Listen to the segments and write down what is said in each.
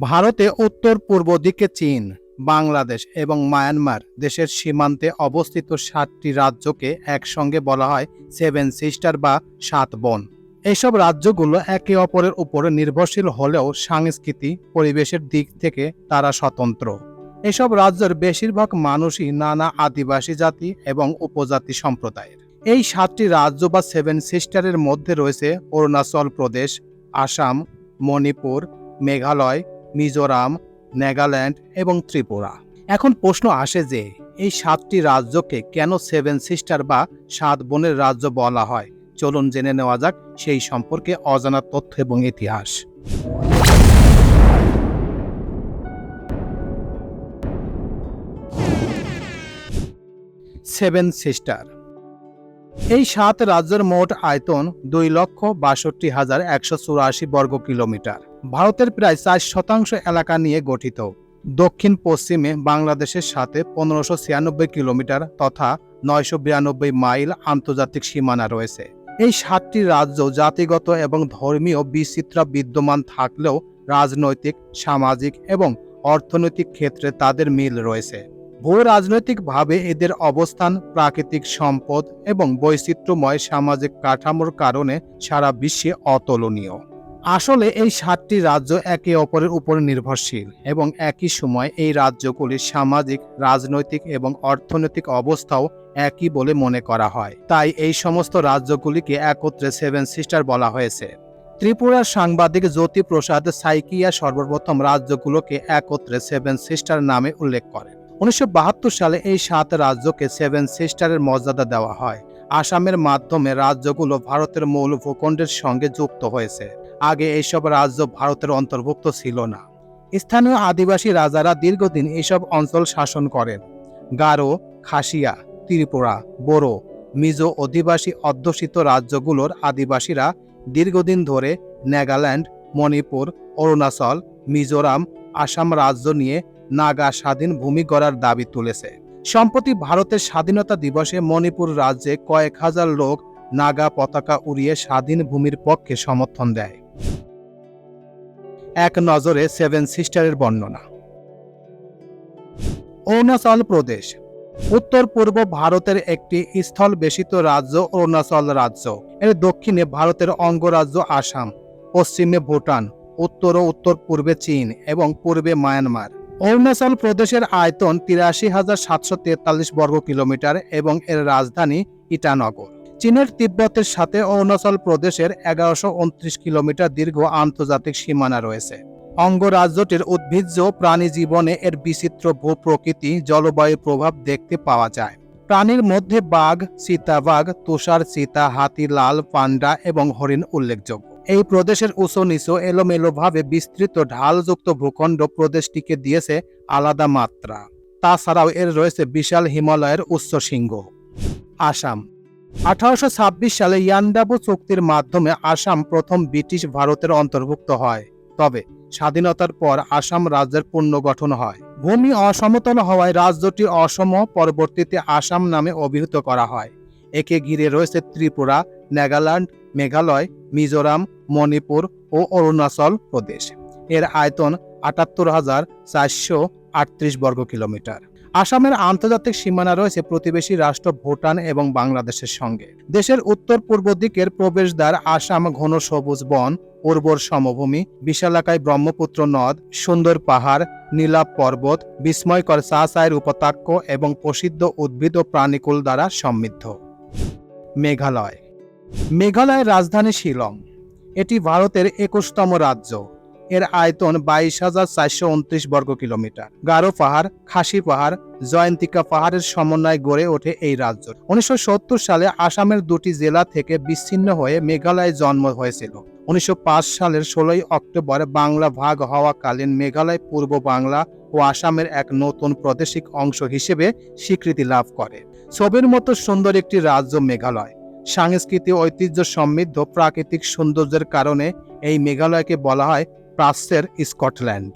ভারতে উত্তর পূর্ব দিকে চীন, বাংলাদেশ এবং মায়ানমার দেশের সীমান্তে অবস্থিত সাতটি রাজ্যকে একসঙ্গে বলা হয় সেভেন সিস্টার বা সাত বন। এইসব রাজ্যগুলো একে অপরের উপর নির্ভরশীল হলেও সংস্কৃতি, পরিবেশের দিক থেকে তারা স্বতন্ত্র। এসব রাজ্যের বেশিরভাগ মানুষই নানা আদিবাসী জাতি এবং উপজাতি সম্প্রদায়ের। এই সাতটি রাজ্য বা সেভেন সিস্টারের মধ্যে রয়েছে অরুণাচল প্রদেশ, আসাম, মণিপুর, মেঘালয় মিজোরাম, নাগাল্যান্ড এবং ত্রিপুরা। এখন প্রশ্ন আসে যে, এই সাতটি রাজ্যকে কেন সেভেন সিস্টার বা সাত বোনের রাজ্য বলা হয়? চলুন জেনে নেওয়া যাক সেই সম্পর্কে অজানা তথ্য এবং ইতিহাস। সেভেন সিস্টার এই সাত রাজ্যের মোট আয়তন দুই লক্ষ বাষট্টি হাজার একশো চুরাশি বর্গ কিলোমিটার। ভারতের প্রায় চার শতাংশ এলাকা নিয়ে গঠিত। দক্ষিণ পশ্চিমে বাংলাদেশের সাথে পনেরোশো ছিয়ানব্বই কিলোমিটার তথা নয়শো বিরানব্বই মাইল আন্তর্জাতিক সীমানা রয়েছে। এই সাতটি রাজ্য জাতিগত এবং ধর্মীয় বিচিত্রা বিদ্যমান থাকলেও রাজনৈতিক, সামাজিক এবং অর্থনৈতিক ক্ষেত্রে তাদের মিল রয়েছে। ভূ রাজনৈতিকভাবে এদের অবস্থান, প্রাকৃতিক সম্পদ এবং বৈচিত্র্যময় সামাজিক কাঠামোর কারণে সারা বিশ্বে অতুলনীয়। আসলে এই সাতটি রাজ্য একে অপরের উপর নির্ভরশীল এবং একই সময় এই রাজ্যগুলির সামাজিক, রাজনৈতিক এবং অর্থনৈতিক অবস্থাও একই বলে মনে করা হয়। তাই এই সমস্ত রাজ্যগুলিকে একত্রে সেভেন সিস্টার বলা হয়েছে। ত্রিপুরার সাংবাদিক জ্যোতি প্রসাদ সাইকিয়া সর্বপ্রথম রাজ্যগুলোকে একত্রে সেভেন সিস্টার নামে উল্লেখ করেন। উনিশশো বাহাত্তর সালে এই সাত রাজ্যকে সেভেন সিস্টারের মর্যাদা দেওয়া হয়। আসামের মাধ্যমে রাজ্যগুলো ভারতের মূল ভূখণ্ডের সঙ্গে যুক্ত হয়েছে। আগে এইসব রাজ্য ভারতের অন্তর্ভুক্ত ছিল না। স্থানীয় আদিবাসী রাজারা দীর্ঘদিন এইসব অঞ্চল শাসন করেন। গারো, খাসিয়া, ত্রিপুরা, বোরো, মিজো অধিবাসী অধ্যুষিত রাজ্যগুলোর আদিবাসীরা দীর্ঘদিন ধরে নাগাল্যান্ড, মণিপুর, অরুণাচল, মিজোরাম, আসাম রাজ্য নিয়ে নাগা স্বাধীন ভূমি গড়ার দাবি তুলেছে। সম্প্রতি ভারতের স্বাধীনতা দিবসে মণিপুর রাজ্যে কয়েক হাজার লোক নাগা পতাকা উড়িয়ে স্বাধীন ভূমির পক্ষে সমর্থন দেয়। এক নজরে সেভেন সিস্টারের বর্ণনা। অরুণাচল প্রদেশ। উত্তর পূর্ব ভারতের একটি স্থল বেশিত রাজ্য অরুণাচল রাজ্য। এর দক্ষিণে ভারতের অঙ্গরাজ্য আসাম, পশ্চিমে ভুটান, উত্তর ও উত্তর পূর্বে চীন এবং পূর্বে মায়ানমার। অরুণাচল প্রদেশের আয়তন তিরাশি হাজার সাতশো তেতাল্লিশ বর্গ কিলোমিটার এবং এর রাজধানী ইটানগর। চীনের তিব্বতের সাথে অরুণাচল প্রদেশের এগারোশো উনত্রিশ কিলোমিটার দীর্ঘ আন্তর্জাতিক সীমানা রয়েছে। অঙ্গরাজ্যটির উদ্ভিজ্জ প্রাণী জীবনে এর বিচিত্র ভূ প্রকৃতি জলবায়ু প্রভাব দেখতে পাওয়া যায়। প্রাণীর মধ্যে বাঘ চিতাবাঘ তুষার চিতা হাতি, লাল, পান্ডা এবং হরিণ উল্লেখযোগ্য। এই প্রদেশের উঁচু নিচু এলোমেলোভাবে বিস্তৃত ঢালযুক্ত ভূখণ্ড প্রদেশটিকে দিয়েছে আলাদা মাত্রা। তাছাড়াও এর রয়েছে বিশাল হিমালয়ের উচ্চ শৃঙ্গ। আসাম। আঠারোশ ছাব্বিশ সালে ইয়ান্ডাবু চুক্তির মাধ্যমে আসাম প্রথম ব্রিটিশ ভারতের অন্তর্ভুক্ত হয়। তবে স্বাধীনতার পর আসাম রাজ্যের পুনর্গঠন হয়। ভূমি অসমতল হওয়ায় রাজ্যটি অসম পরবর্তীতে আসাম নামে অভিহিত করা হয়। একে ঘিরে রয়েছে ত্রিপুরা, নাগাল্যান্ড, মেঘালয়, মিজোরাম, মণিপুর ও অরুণাচল প্রদেশ। এর আয়তন আটাত্তর হাজার চারশো আটত্রিশ বর্গ কিলোমিটার। আসামের আন্তর্জাতিক সীমানা রয়েছে প্রতিবেশী রাষ্ট্র ভুটান এবং বাংলাদেশের সঙ্গে। দেশের উত্তর পূর্ব দিকের প্রবেশদ্বার আসাম ঘন সবুজ বন, উর্বর সমভূমি বিশালাকায় ব্রহ্মপুত্র নদ, সুন্দর পাহাড় নীলাপ পর্বত, বিস্ময়কর চা চায়ের এবং প্রসিদ্ধ উদ্ভিদ ও প্রাণীকুল দ্বারা সমৃদ্ধ। মেঘালয়। মেঘালয়ের রাজধানী শিলং। এটি ভারতের একুশতম রাজ্য। এর আয়তন বাইশ হাজার চারশো উনত্রিশ বর্গ কিলোমিটার। গারো পাহাড়, খাসি পাহাড়, জয়ন্তিকা পাহাড়ের সমন্বয়ে গড়ে ওঠে এই রাজ্য। উনিশশো সত্তর সালে আসামের দুটি জেলা থেকে বিচ্ছিন্ন হয়ে মেঘালয়ে জন্ম হয়েছিল। উনিশশো পাঁচ সালের ষোলোই অক্টোবর বাংলা ভাগ হওয়াকালীন মেঘালয় পূর্ব বাংলা ও আসামের এক নতুন প্রাদেশিক অংশ হিসেবে স্বীকৃতি লাভ করে। ছবির মতো সুন্দর একটি রাজ্য মেঘালয়। সাংস্কৃতিক ঐতিহ্য সমৃদ্ধ প্রাকৃতিক সৌন্দর্যের কারণে এই মেঘালয়কে বলা হয় প্রাচ্যের স্কটল্যান্ড।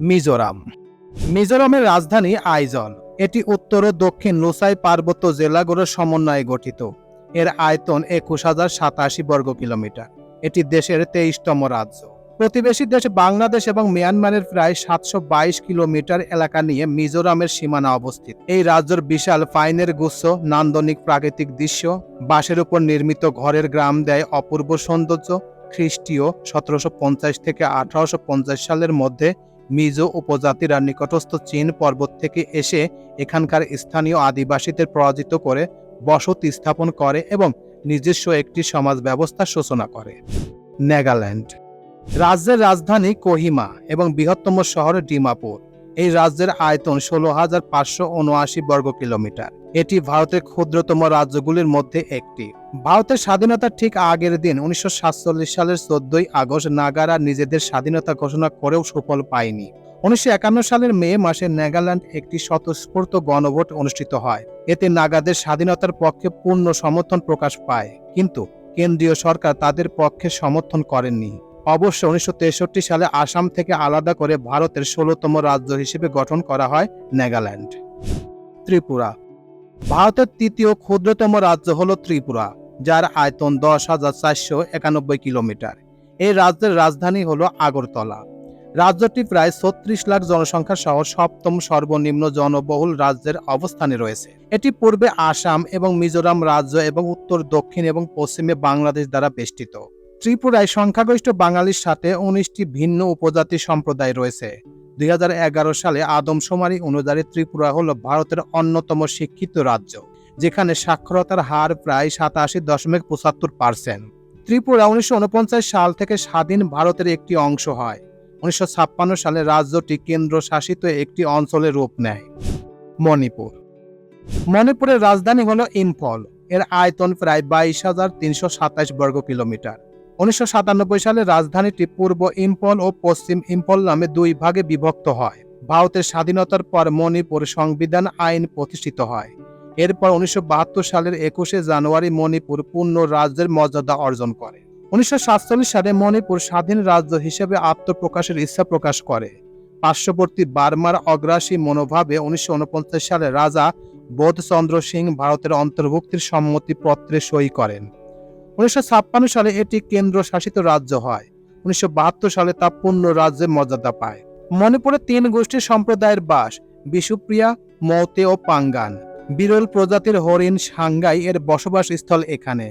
মিজোরাম। মিজোরামের রাজধানী আইজল। এটি উত্তর ও দক্ষিণ লুসাই পার্বত্য জেলাগুলোর সমন্বয়ে গঠিত। এর আয়তন একুশ হাজার সাতাশি বর্গ কিলোমিটার। এটি দেশের তেইশতম রাজ্য। প্রতিবেশী দেশ বাংলাদেশ এবং মিয়ানমারের প্রায় সাতশো বাইশ কিলোমিটার এলাকা নিয়ে মিজোরামের সীমানা অবস্থিত। এই রাজ্যের বিশাল ফাইনের গুচ্ছ, নান্দনিক প্রাকৃতিক দৃশ্য, বাঁশের উপর নির্মিত ঘরের গ্রাম দেয় অপূর্ব সৌন্দর্য, খ্রিস্টীয় সতেরোশো পঞ্চাশ থেকে আঠারোশো পঞ্চাশ সালের মধ্যে মিজো উপজাতিরা নিকটস্থ চীন পর্বত থেকে এসে এখানকার স্থানীয় আদিবাসীদের পরাজিত করে বসতি স্থাপন করে এবং নিজস্ব একটি সমাজ ব্যবস্থা সূচনা করে। নেগাল্যান্ড। রাজ্যের রাজধানী কোহিমা এবং বৃহত্তম শহর ডিমাপুর। এই রাজ্যের আয়তন ষোলো হাজার পাঁচশো উনআশি বর্গ কিলোমিটার। এটি ভারতের ক্ষুদ্রতম রাজ্যগুলির মধ্যে একটি। ভারতের স্বাধীনতার ঠিক আগের দিন উনিশশো সাতচল্লিশ সালের চোদ্দই আগস্ট নাগারা নিজেদের স্বাধীনতা ঘোষণা করেও সুফল পায়নি। উনিশশো একান্ন সালের মে মাসে নাগাল্যান্ড একটি স্বতঃস্ফূর্ত গণভোট অনুষ্ঠিত হয়। এতে নাগাদের স্বাধীনতার পক্ষে পূর্ণ সমর্থন প্রকাশ পায়। কিন্তু কেন্দ্রীয় সরকার তাদের পক্ষে সমর্থন করেননি। অবশ্য উনিশশো তেষট্টি সালে আসাম থেকে আলাদা করে ভারতের ষোলোতম রাজ্য হিসেবে গঠন করা হয় নাগাল্যান্ড। ত্রিপুরা। ভারতের তৃতীয় ক্ষুদ্রতম রাজ্য হল ত্রিপুরা, যার আয়তন দশ হাজার চারশো একানব্বই কিলোমিটার। এই রাজ্যের রাজধানী হল আগরতলা। রাজ্যটি প্রায় ছত্রিশ লাখ জনসংখ্যা সহ সপ্তম সর্বনিম্ন জনবহুল রাজ্যের অবস্থানে রয়েছে। এটি পূর্বে আসাম এবং মিজোরাম রাজ্য এবং উত্তর, দক্ষিণ এবং পশ্চিমে বাংলাদেশ দ্বারা বেষ্টিত। ত্রিপুরায় সংখ্যাগরিষ্ঠ বাঙালির সাথে উনিশটি ভিন্ন উপজাতি সম্প্রদায় রয়েছে। দুই হাজার এগারো সালে আদমশুমারি অনুযায়ী ত্রিপুরা হল ভারতের অন্যতম শিক্ষিত রাজ্য, যেখানে সাক্ষরতার হার প্রায় সাতাশি দশমিক পঁচাত্তর পার্সেন্ট। ত্রিপুরা উনিশশো উনপঞ্চাশ সাল থেকে স্বাধীন ভারতের একটি অংশ হয়। উনিশশো ছাপ্পান্ন সালে রাজ্যটি কেন্দ্র শাসিত একটি অঞ্চলে রূপ নেয়। মণিপুর। মণিপুরের রাজধানী হল ইম্ফল। এর আয়তন প্রায় বাইশ হাজার তিনশো সাতাশ বর্গ কিলোমিটার উনিশশো সাতানব্বই সালে রাজধানীটি পূর্ব ইম্ফল ও পশ্চিম ইম্ফল নামে দুই ভাগে বিভক্ত হয়। ভারতের স্বাধীনতার পর মণিপুর সংবিধান আইন প্রতিষ্ঠিত হয়। এরপর উনিশশো বাহাত্তর সালের একুশে জানুয়ারি মণিপুর পূর্ণ রাজ্যের মর্যাদা অর্জন করে। উনিশশো সাতচল্লিশ সালে মণিপুর স্বাধীন রাজ্য হিসেবে আত্মপ্রকাশের ইচ্ছা প্রকাশ করে। পার্শ্ববর্তী বার্মার অগ্রাসী মনোভাবে উনিশশো উনপঞ্চাশ সালে রাজা বোধচন্দ্র সিং ভারতের অন্তর্ভুক্তির সম্মতিপত্রে সই করেন। উনিশশো সালে এটি কেন্দ্র শাসিত রাজ্য হয়। উনিশশো সালে তা পূর্ণ রাজ্যের মর্যাদা পায়। মণিপুরে তিন গোষ্ঠীর সম্প্রদায়ের বাস বিশুপ্রিয়া মৌতে ও পাঙ্গান। বিরল প্রজাতির হরিণ সাংগাই এর বসবাস স্থল এখানে।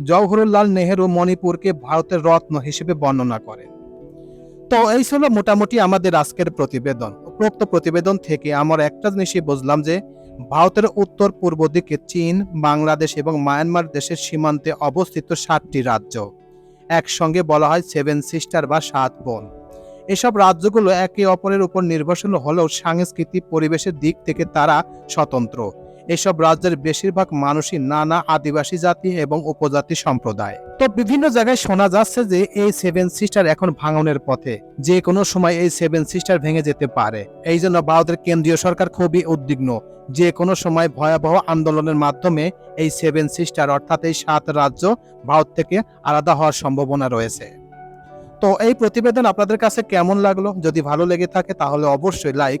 জওহরলাল নেহেরু মণিপুরকে ভারতের রত্ন হিসেবে বর্ণনা করেন। তো এই ছিল মোটামুটি আমাদের আজকের প্রতিবেদন। উপরোক্ত প্রতিবেদন থেকে আমার একটা জিনিসই বুঝলাম যে ভারতের উত্তর, পূর্ব দিকে চীন, বাংলাদেশ এবং মায়ানমার দেশের সীমান্তে অবস্থিত সাতটি রাজ্য। একসঙ্গে বলা হয় সেভেন সিস্টার বা সাত বোন। এসব রাজ্যগুলো একে অপরের উপর নির্ভরশীল হলেও সাংস্কৃতিক পরিবেশের দিক থেকে তারা স্বতন্ত্র। এসব রাজ্যের বেশিরভাগ মানুষই নানা আদিবাসী জাতি এবং উপজাতি সম্প্রদায়। তো বিভিন্ন জায়গায় শোনা যাচ্ছে যে এই সেভেন সিস্টার এখন ভাঙনের পথে। যে কোনো সময় এই সেভেন সিস্টার ভেঙে যেতে পারে। এই জন্য ভারতের কেন্দ্রীয় সরকার খুবই উদ্বিগ্ন। যে কোনো সময় ভয়াবহ আন্দোলনের মাধ্যমে এই সেভেন সিস্টার অর্থাৎ এই সাত রাজ্য ভারত থেকে আলাদা হওয়ার সম্ভাবনা রয়েছে। তো এই প্রতিবেদন আপনাদের কাছে কেমন লাগল? যদি ভালো লেগে থাকে তাহলে অবশ্যই লাইক